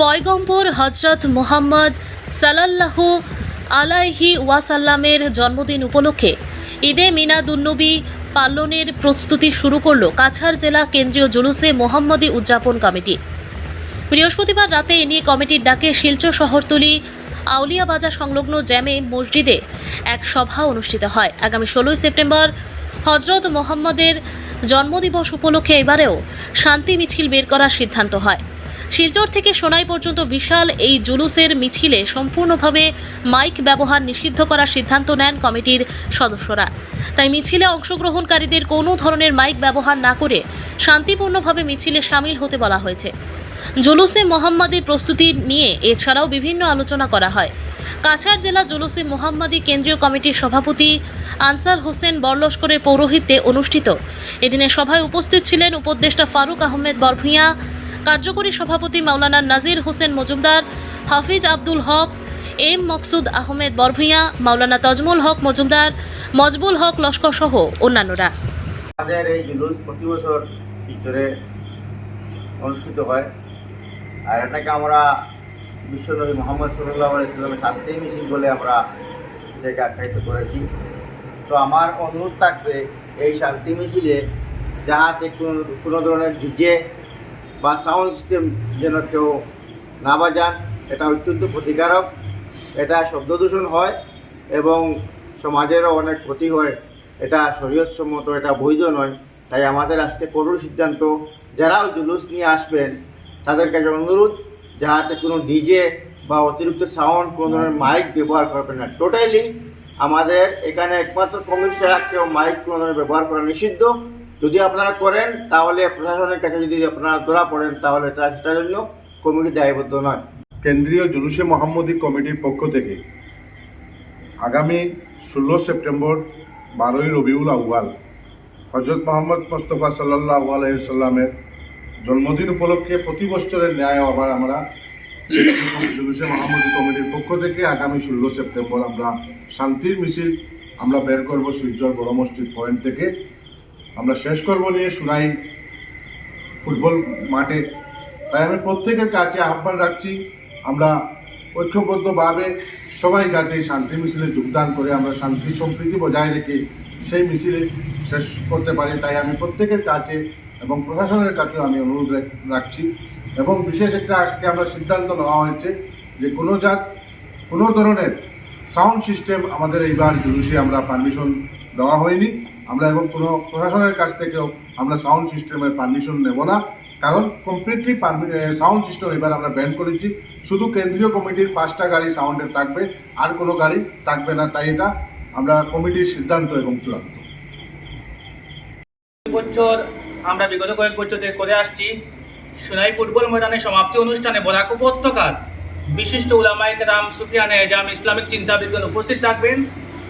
পয়গম্বর হজরত মুহাম্মদ সাল্লাল্লাহু আলাইহি ওয়াসাল্লামের জন্মদিন উপলক্ষে ঈদে মিনাদুন্নবী পালনের প্রস্তুতি শুরু করল কাছাড় জেলা কেন্দ্রীয় জুলুসে মোহাম্মদী উদযাপন কমিটি। বৃহস্পতিবার রাতে এ নিয়ে কমিটির ডাকে শিলচর শহরতলি আউলিয়া বাজার সংলগ্ন জ্যামে মসজিদে এক সভা অনুষ্ঠিত হয়। আগামী ষোলোই সেপ্টেম্বর হজরত মোহাম্মদের জন্মদিবস উপলক্ষে এবারেও শান্তি মিছিল বের করার সিদ্ধান্ত হয়। শিলচর থেকে সোনাই পর্যন্ত বিশাল এই জুলুসের মিছিলে সম্পূর্ণভাবে মাইক ব্যবহার নিষিদ্ধ করার সিদ্ধান্ত নেন কমিটির সদস্যরা। তাই মিছিলে অংশগ্রহণকারীদের কোনো ধরনের মাইক ব্যবহার না করে শান্তিপূর্ণভাবে মিছিলে সামিল হতে বলা হয়েছে। জুলুসে মোহাম্মদী প্রস্তুতি নিয়ে এছাড়াও বিভিন্ন আলোচনা করা হয়। কাছাড় জেলা জুলুসে মোহাম্মদী কেন্দ্রীয় কমিটির সভাপতি আনসার হোসেন বরলস্করের পৌরোহিত্যে অনুষ্ঠিত। এদিনের সভায় উপস্থিত ছিলেন উপদেষ্টা ফারুক আহমেদ বরভূঁইয়া কার্যকরী সভাপতি মাওলানা নাজির হোসেন মজুমদার, হাফিজ আব্দুল হক, এম মকসুদ আহমেদ বরভূঁইয়া, মাওলানা তজমুল হক মজুমদার, মজবুল হক লস্কর সহ অন্যান্যরা। আমাদের এই জুলুস প্রতি বছর শিলচরে অনুষ্ঠিত হয়। আর এটাকে আমরা বিশ্বনবী মোহাম্মদ সাল্লাহ আলাইসাল্লামের শান্তি মিছিল বলে আমরা এটাকে আখ্যায়িত করেছি। তো আমার অনুরোধ থাকবে এই শান্তি মিছিলে যাহাতে কোনো কোনো ধরনের ডিজে বা সাউন্ড সিস্টেম যেন কেউ না বাজান, এটা অত্যন্ত ক্ষতিকারক। এটা শব্দ দূষণ হয় এবং সমাজেরও অনেক ক্ষতি হয়। এটা শরীয়সম্মত এটা বৈধ নয়। তাই আমাদের আজকে করুণ সিদ্ধান্ত, যারাও জুলুস নিয়ে আসবেন তাদের কাছে অনুরোধ, যাহাতে কোনো ডিজে বা অতিরিক্ত সাউন্ড, কোনো ধরনের মাইক ব্যবহার করবেন না। টোটালি আমাদের এখানে একমাত্র কমিটি ছাড়া কেউ মাইক কোনো ধরনের ব্যবহার করা নিষিদ্ধ। যদি আপনারা করেন, তাহলে প্রশাসনের কাছে যদি আপনারা ধরা পড়েন, তাহলে এটা সেটার জন্য কমিটি দায়বদ্ধ নয়। কেন্দ্রীয় জুলুসে মোহাম্মদী কমিটির পক্ষ থেকে আগামী ষোলো সেপ্টেম্বর বারোই রবিউল আউয়াল হজরত মোহাম্মদ মোস্তফা সাল্লাহ আলাইসাল্লামের জন্মদিন উপলক্ষে প্রতি বছরের ন্যায় আবার আমরা জুলুসে মোহাম্মদী কমিটির পক্ষ থেকে আগামী ষোলো সেপ্টেম্বর আমরা শান্তির মিছিল আমরা বের করব শিলচর বড় মসজিদ পয়েন্ট থেকে। আমরা শেষ করব নিয়ে সুরাই ফুটবল মাঠে। তাই আমি প্রত্যেকের কাছে আহ্বান রাখছি, আমরা ঐক্যবদ্ধভাবে সবাই যাতে শান্তি মিছিলে যোগদান করে, আমরা শান্তি সম্প্রীতি বজায় রেখে সেই মিছিলে শেষ করতে পারি, তাই আমি প্রত্যেকের কাছে এবং প্রশাসনের কাছেও আমি অনুরোধ রাখছি। এবং বিশেষ একটা আজকে আমরা সিদ্ধান্ত নেওয়া হয়েছে যে কোনো জাত, কোনো ধরনের সাউন্ড সিস্টেম আমাদের এইবার জুলুসে আমরা পারমিশন দেওয়া হয়নি। আমরা এবং কোনো প্রশাসনের কাছ থেকেও আমরা সাউন্ড সিস্টেমের পারমিশন নেব না। কারণ কমপ্লিটলি সাউন্ড সিস্টেম এবার আমরা ব্যান করেছি। শুধু কেন্দ্রীয় কমিটির পাঁচটা গাড়ি সাউন্ডের থাকবে, আর কোনো গাড়ি থাকবে না। তাই এটা আমরা কমিটির সিদ্ধান্ত এবং চূড়ান্ত। বছর আমরা বিগত কয়েক বছর থেকে করে আসছি। সোনাই ফুটবল ময়দানে সমাপ্তি অনুষ্ঠানে বরাক উপত্যকার বিশিষ্ট উলামাই কেরাম সুফিয়ানে এজাম ইসলামিক চিন্তাবিদগণ উপস্থিত থাকবেন।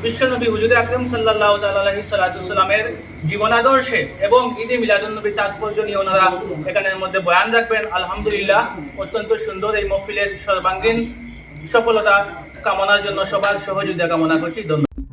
বিশ্বনবী হুজুর আকরম সাল্লাহ তাল্লাহি সাল্লাতুসাল্লামের জীবনাদর্শে এবং ঈদে মিলাদুলনবীর তাৎপর্য নিয়ে ওনারা এখানের মধ্যে বয়ান রাখবেন। আলহামদুলিল্লাহ, অত্যন্ত সুন্দর এই মহফিলের সর্বাঙ্গীন সফলতা কামনার জন্য সবার সহযোগিতা কামনা করছি। ধন্যবাদ।